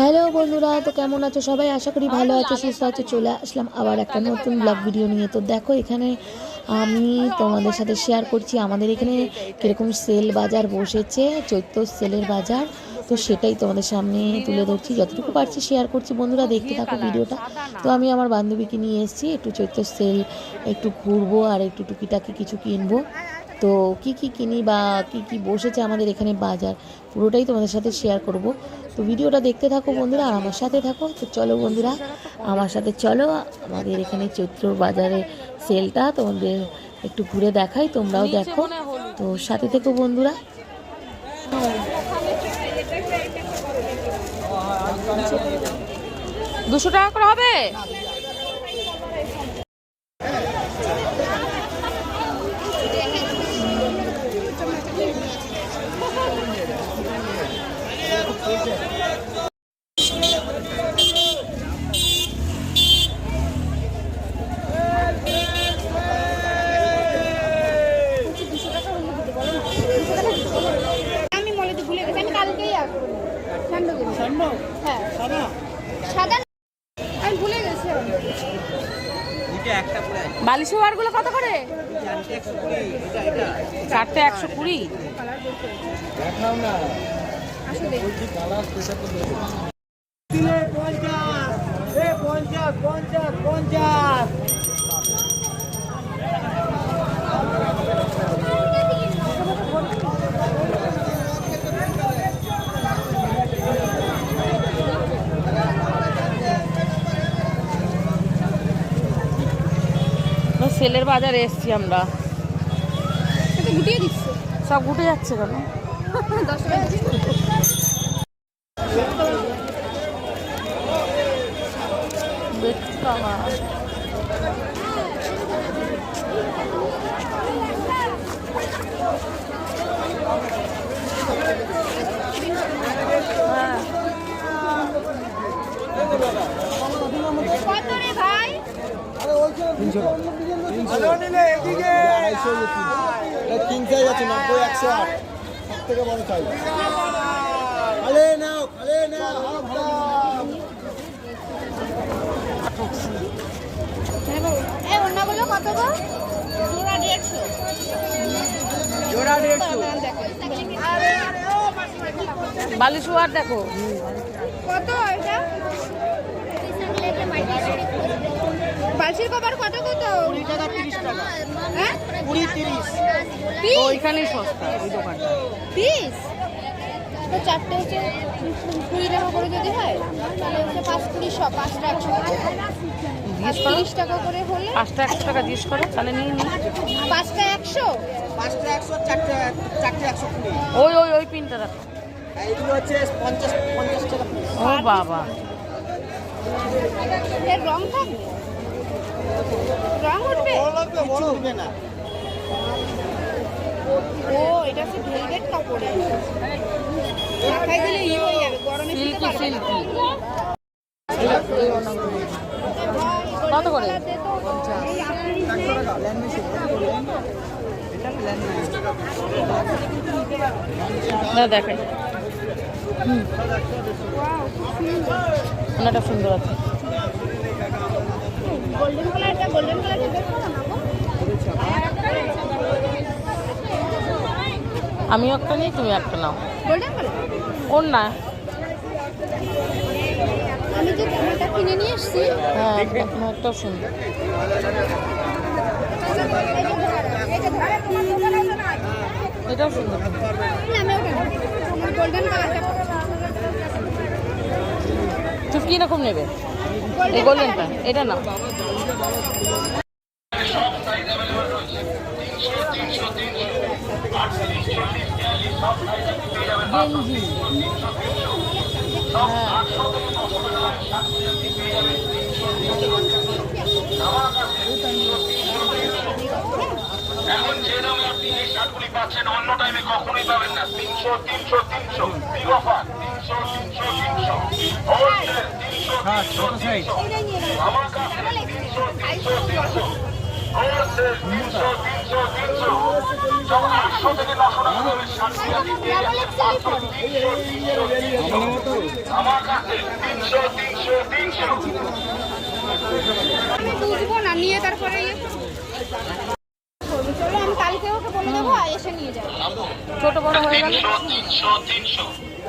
Hello বন্ধুরা তো কেমন আছো সবাই? আশা করি ভালো আছো সুস্থ আছো চলে আসলাম আবার একটা নতুন ব্লগ ভিডিও নিয়ে। তো দেখো এখানে আমি তোমাদের সাথে শেয়ার করছি। আমাদের এখানে কীরকম সেল বাজার বসেছে চৈত্র সেলের বাজার। তো সেটাই তোমাদের সামনে তুলে ধরছি। যতটুকু পারছি শেয়ার করছি। বন্ধুরা দেখতে থাকো ভিডিওটা। তো আমি আমার বান্ধবীকে নিয়ে এসেছি একটু চৈত্র সেল একটু ঘুরবো আর একটু টুকিটাকি কিছু কিনবো। তো কি কি কিনি বা কি কি বসেছে আমাদের এখানে বাজার পুরোটাই তোমাদের সাথে শেয়ার করব। তো ভিডিওটা দেখতে থাকো বন্ধুরা আর আমার সাথে থাকো। তো চলো বন্ধুরা আমার সাথে চলো। আমাদের এখানে চৈত্র বাজারে সেলটা তোমাদের একটু ঘুরে দেখাই তোমরাও দেখো। তো সাথে থেকো বন্ধুরা। দুশো টাকা করে হবে আমি মলেতে ভুলে গেছি আমি কালকেই আসব ষান্ড হ্যাঁ সাদা আমি ভুলে গেছি বালিশ ওয়ারগুলো কত করে? চারটে একশো কুড়ি। পঞ্চাশ সেলের বাজারে এসছি আমরা। গুটিয়ে দিচ্ছে। সব গুটে যাচ্ছে কেন? দশ টাকা। কিং সাইজ আছে নব্বই একশো আট সব থেকে বড় সাইজ খালে নাও খালে নাও। কত গো? জোড়া দেড়শো। জোড়া দেড়শো। বালিশ দেখো। কত এটা? কভার কত কত? কুড়ি টাকা তিরিশ টাকা। হ্যাঁ? কুড়ি তিরিশ। ওইখানেই সস্তা ওই দোকানটা। পিস তো চারটে হচ্ছে কুড়ি টাকা করে যদি হয় তাহলে হচ্ছে পাঁচ কুড়ি সব পাঁচটা একশো তিরিশ টাকা করে হলে? পাঁচটা একশো টাকা জিজ্ঞেস করো তাহলে নিয়ে নি পাঁচটা একশো? পাঁচটা একশো চারটে চারটে একশো কুড়ি। ওই ওই ওই পিনটা দেখো এইগুলো হচ্ছে পঞ্চাশ পঞ্চাশ টাকা। ও বাবা। এর রং থাকবে? রং উঠবে? কিছু। উঠবে না। ও এটা হচ্ছে ভেলভেট কাপড়ে। দেখাই দিলে হয়ে যাবে গরমে সিল্কি সিল্কি। কত করে? না দেখেন হুম। ওনাটা সুন্দর আছে। গোল্ডেন কালারটা গোল্ডেন কালারটা দেখো না গো। একটা নিই তুমি একটা নাও। গোল্ডেন কালার ওর না আমি যে জামাটা কিনে নিয়ে এসেছি। হ্যাঁ একটা সুন্দর? এটাও সুন্দর। আমি গোল্ডেন কালারটা তুমি কি রকম নেবে? গোল্ডেনটা এটা না এখন যে দামে আপনি এই শার্টগুলি পাচ্ছেন, অন্য টাইমে কখনোই পাবেন না। তিনশো তিনশো তিনশো। বিগ আমি বুঝব না, নিয়ে তারপরে। চলো, আমি কালকে ওকে বলে দেবো, এসে নিয়ে যাব ছোট বড় হয়ে গেল তিনশো তিনশো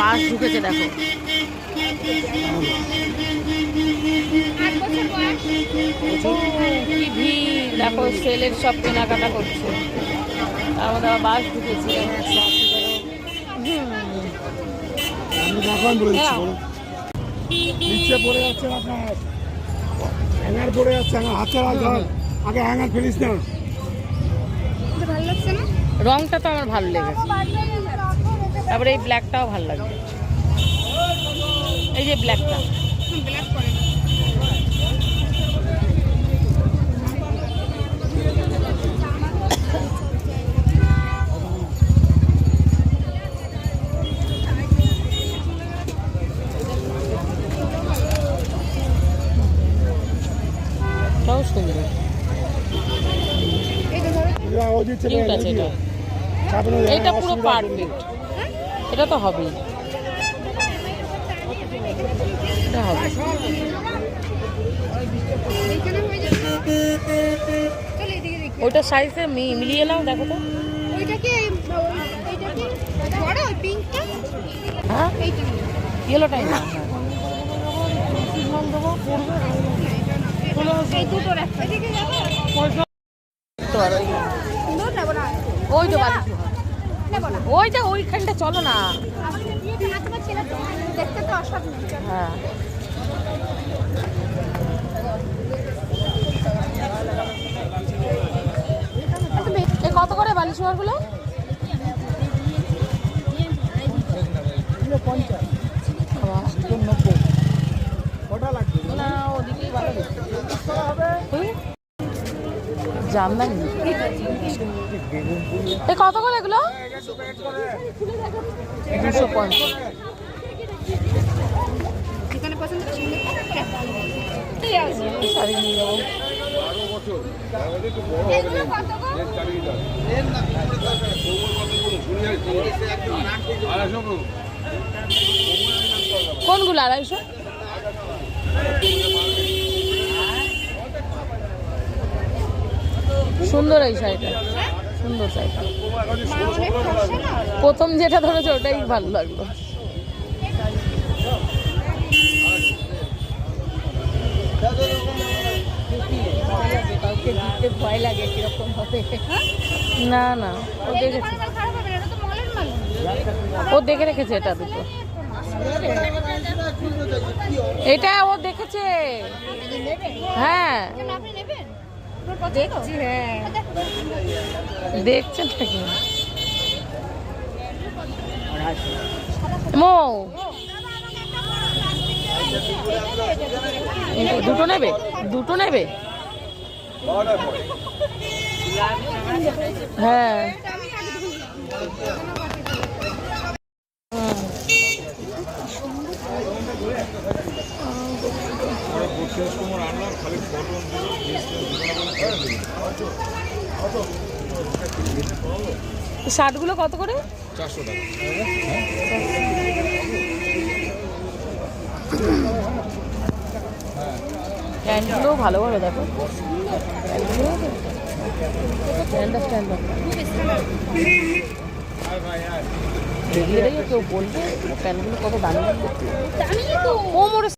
বাস ঢুকেছে দেখো। দেখো সেলের সব কেনাকাটা করছে। তার মধ্যে আবার বাস ঢুকেছে। নিচে পড়ে যাচ্ছে আপনার হ্যাঙ্গার পড়ে যাচ্ছে হাতে আগে হ্যাঙ্গার ফেলিস না। রংটা তো আমার ভালো লেগেছে। তারপরে এই ব্ল্যাকটাও ভালো লাগবে। এই যে ব্ল্যাকটা এটা। পুরো পারফেক্ট এটা তো হবেই। এটা হবে। ওইটা সাইজে মিলিয়ে নাও দেখো তো। হ্যাঁ? ইয়েলোটাই না। ওই তো বাড়ি। ওই যে ওইখানটা চলো না। আমাকে দিয়ে না তোমার ছেলে তো দেখতে তো অসাধারণ। হ্যাঁ। এ কত করে বালিশগুলো না ওদিকেই ভালো হুম? জামদানি এ কত করে এগুলো? দুশো পঞ্চাশ। শাড়ি নিয়ে যাব কোনগুলো আড়াইশো? সুন্দর এই শাড়িটা। সুন্দর শাড়িটা। প্রথম যেটা ধরেছে ওটাই ভালো লাগল। ভয় লাগে কীরকম হবে। না না ও দেখেছে। দোকানে মাল খারাপ হবে না এটা তো মলের মাল। ও দেখে রেখেছে এটা দুটো। এটা ও দেখেছে। হ্যাঁ। পছন্দ? হ্যাঁ। দেখো। দেখছেন মো। দুটো নেবে? দুটো নেবে? হ্যাঁ। হুম। শার্টগুলো কত করে? প্যান্টগুলো ভালো ভালো দেখো। প্যান্টগুলো প্যান্টটা স্ট্যান্ড দেখলে কেউ বলবে প্যান্টগুলো? কত দামি দামি তো কোমরে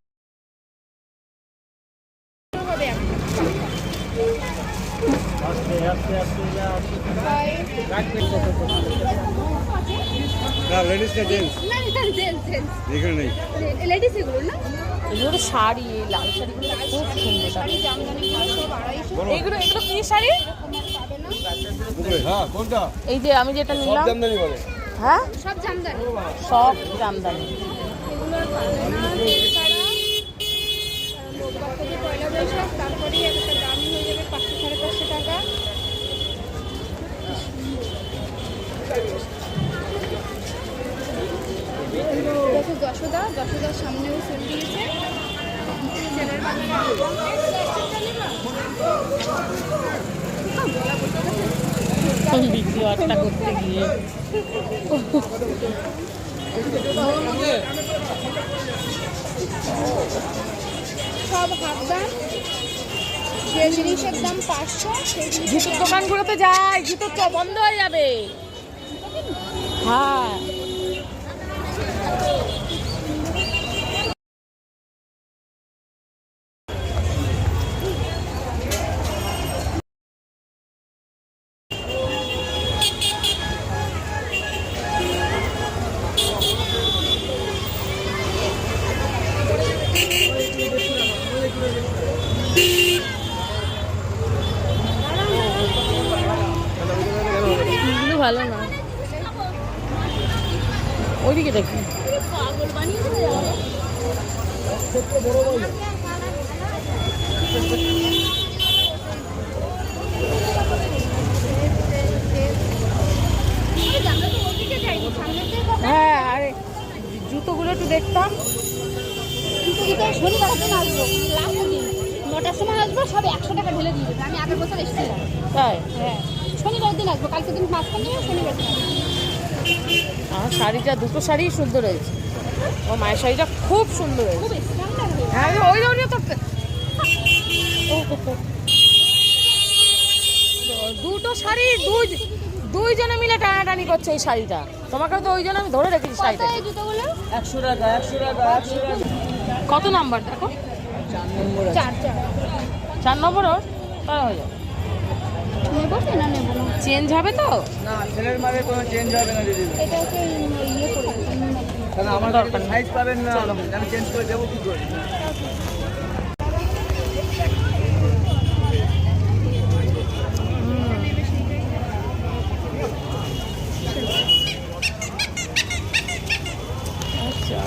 হবে না লেডিস না জেন্টস না এটা জেন্টস জেন্টস এখানে নেই। লেডিস এগুলো না? এগুলো শাড়ি এই লাল শাড়িগুলো খুব সুন্দর এগুলো কি শাড়ি? হ্যাঁ কোনটা? এই যে আমি যেটা নিলাম। জামদানি বলে। হ্যাঁ? সব জামদানি। সব জামদানি। এগুলো আর পাবে না ছাড়া বোধবাক্য পয়লা বৈশাখ তারপরেই একটা দামি হয়ে যাবে পাঁচশো সাড়ে পাঁচশো টাকা যশোদা যশোদার সামনেও সেল দিয়েছে। ছেলের বাড়ি বিক্রি আটটা করতে গিয়ে। সব হাফ দাম। যে জিনিসের দাম পাঁচশো জুতোর দোকানগুলোতে যাই জুতো বন্ধ হয়ে যাবে। হ্যাঁ। হ্যাঁ আরে জুতোগুলো একটু দেখতাম। এটা শনিবার দিন আসব লাস্ট দিন নটার সময় আসব সব একশো টাকা ঢেলে দিয়ে দেবে। আমি আগের বছর এসেছিলাম। তাই? হ্যাঁ শনিবার দিন আসব কালকে দিন মাঝখান শনিবার দিন আমার শাড়িটা দুটো শাড়ি সুন্দর হয়েছে। আমার মায়ের শাড়িটা খুব সুন্দর হয়েছে খুব স্ট্যান্ডার্ড হয়েছে হ্যাঁ ওই ওই তো দুটো শাড়ি দুই দুইজনে মিলে টানাটানি করছে এই শাড়িটা। তোমাকে তো ওই জন্য আমি ধরে রেখেছি কত শাড়িটা এই জুতোগুলো কত নাম্বার দেখো? চার নম্বর ওর? তাহলে হয়ে যাবে। না চেঞ্জ হবে তো? না ছেলের মালে কোনো চেঞ্জ হবে না দিদি। এটা হচ্ছে ইয়ে আমার দরকার। সাইজ পাবেন না আমি চেঞ্জ করে দেবো কি করে আচ্ছা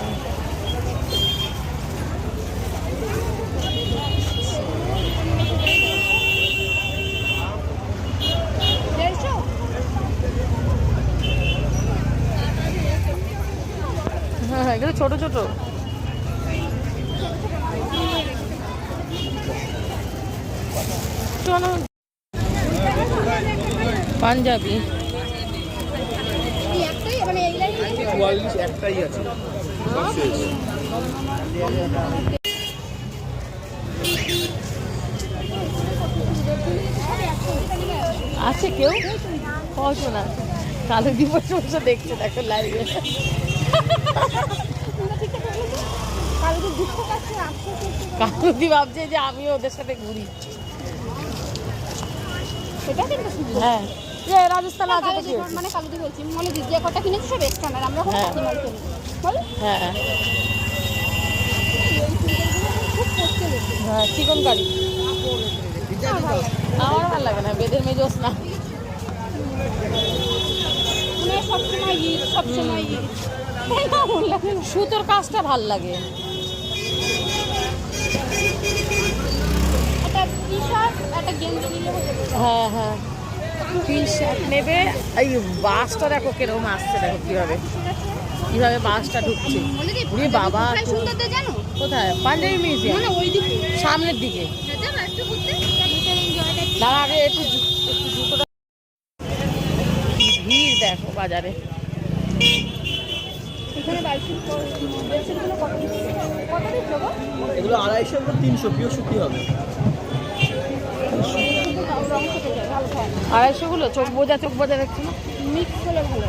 দেড়শো হ্যাঁ হ্যাঁ এগুলো ছোটো। পাঞ্জাবি। আছে আছে কেউ? কত না কালো দিবস দেখছে দেখো লাইভে হচ্ছে ভাবছে যে আমি ওদের সাথে ঘুরি। সেটা কিন্তু হ্যাঁ। রাজস্থানে আছে মানে কালুদি বলছি মনে দিদি যে কটা কিনেছি সব স্ট্যান্ডার্ড আমরা কোনো হ্যাঁ। কাকিমাল কিনি। বল। হ্যাঁ। হ্যাঁ চিকন কারি আমার ভালো লাগে না বেদের মেজোস না মানে সবসময় ঈদ সবসময় ঈদ। না বললাম সুতোর কাজটা ভালো লাগে। হয়ে হ্যাঁ হ্যাঁ। টি শার্ট নেবে। এই বাসটা দেখো কীরকম আসছে দেখো কীভাবে। কীভাবে বাসটা ঢুকছে। ওরে বাবা, কোথায় তো- সুন্দর তো জানো? কোথায়? পাঞ্জাবি মিউজিয়াম মানে ওই দিকে। সামনের দিকে। দাঁড়া আগে একটু জুতোটা ভিড় দেখো বাজারে। এগুলো আড়াইশো তিনশো প্রিয় সুতি হবে। না আড়াইশোগুলো? চোখ বোঝা চোখ বোঝা দেখছি মিক্স হলে ভালো।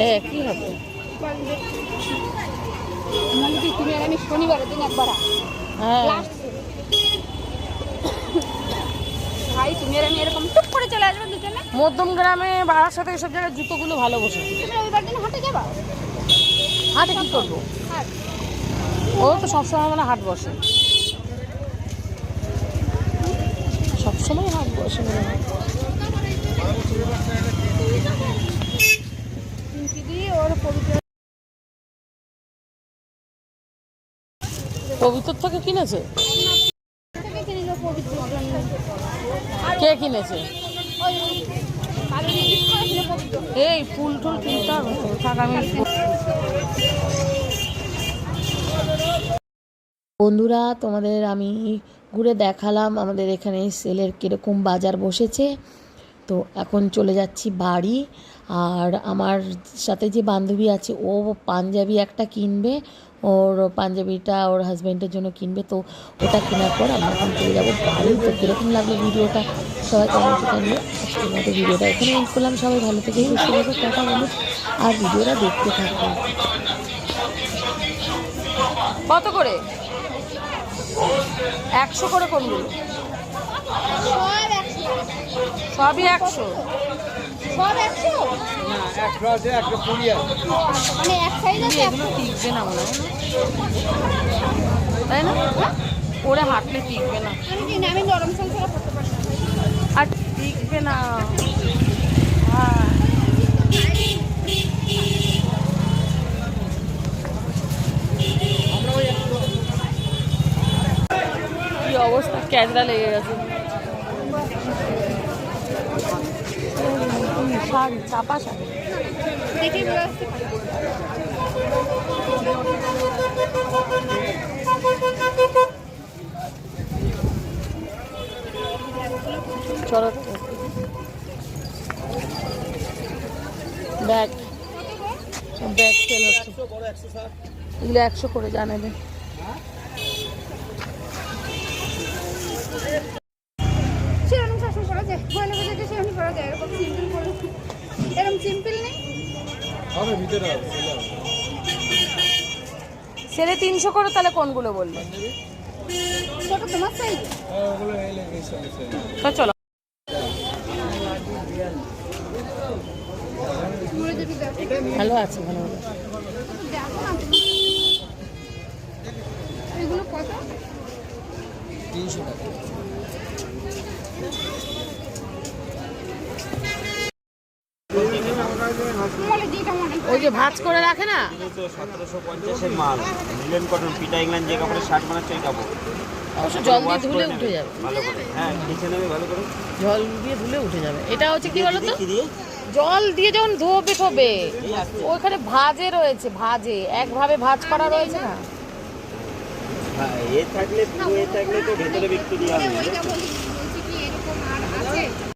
এ কি হবে? তুমি আর আমি শনিবারের দিন একবার হ্যাঁ। ভাই তুমি আর আমি এরকম করে চলে আসবে দুজনে? মধ্যম গ্রামে বাড়ার সাথে এসব জায়গায় জুতোগুলো ভালো বসে। তুমি রবিবার দিন হাটে যাবা? হাটে কি করব? হাট। ও তো সবসময় মানে হাট বসে। সবসময় হাট বসে মনে হয়। পবিত্র থেকে কিনেছে? কে কিনেছে? এই ফুল টুল কিনতে হবে থাক বন্ধুরা, তোমাদের আমি ঘুরে দেখালাম আমাদের এখানে সেলের কীরকম বাজার বসেছে। তো এখন চলে যাচ্ছি বাড়ি, আর আমার সাথে যে বান্ধবী আছে, ও পাঞ্জাবি একটা কিনবে, ওর পাঞ্জাবিটা ওর হাজব্যান্ডের জন্য কিনবে। তো ওটা কেনার পর আমরা এখন চলে যাব বাড়ি। তো কীরকম লাগল ভিডিওটা? সবাই কমেন্টে জানিয়ে আজকের মতো ভিডিওটা এখানে ইউজ করলাম। সবাই ভালো থেকে, সুস্থ থাকো কথা বলো আর ভিডিওটা দেখতে থাকবে কত করে? একশো করে কোনগুলো? সবই একশো? টিকবে না তাই না? ওরে হাঁটলে টিকবে না। আমি আর টিকবে না। হ্যাঁ ক্যাজরা লেগে গেছে। শাড়ি চাপা শাড়ি। দেখি চলো। ব্যাগ। ব্যাগ সেল হচ্ছে। এগুলো একশো করে জানাবে। সেরকম শাসন করা যায় করছে যে সেরকম করা যায় এরকম সিম্পল করে এরকম সিম্পল নেই। সেলে তিনশো করে তাহলে কোনগুলো বললে? ছোট তোমার সাইজ তো চলো। ভালো আছে ভালো ভালো দেখো না তুমি। এগুলো কত মলে যেটা মনে হয়। ওই যে ভাজ করে রাখে না? সতেরোশো পঞ্চাশের মাল। লিলেন কটন পিটা ইংল্যান্ড যে কাপড়ে শার্ট বানাচ্ছে ওই কাপড়। অবশ্য জল দিয়ে ধুলে উঠে যাবে। ভালো করে। হ্যাঁ নিচে নেবে ভালো করে। জল দিয়ে ধুলে উঠে যাবে। এটা হচ্ছে কি বলো তো জল দিয়ে যখন ধোবে ধোবে ওইখানে ভাজে রয়েছে ভাজে। একভাবে ভাজ করা রয়েছে না? হ্যাঁ, এ থাকলে এ থাকলে তো ভেতরে বিক্রি হবে।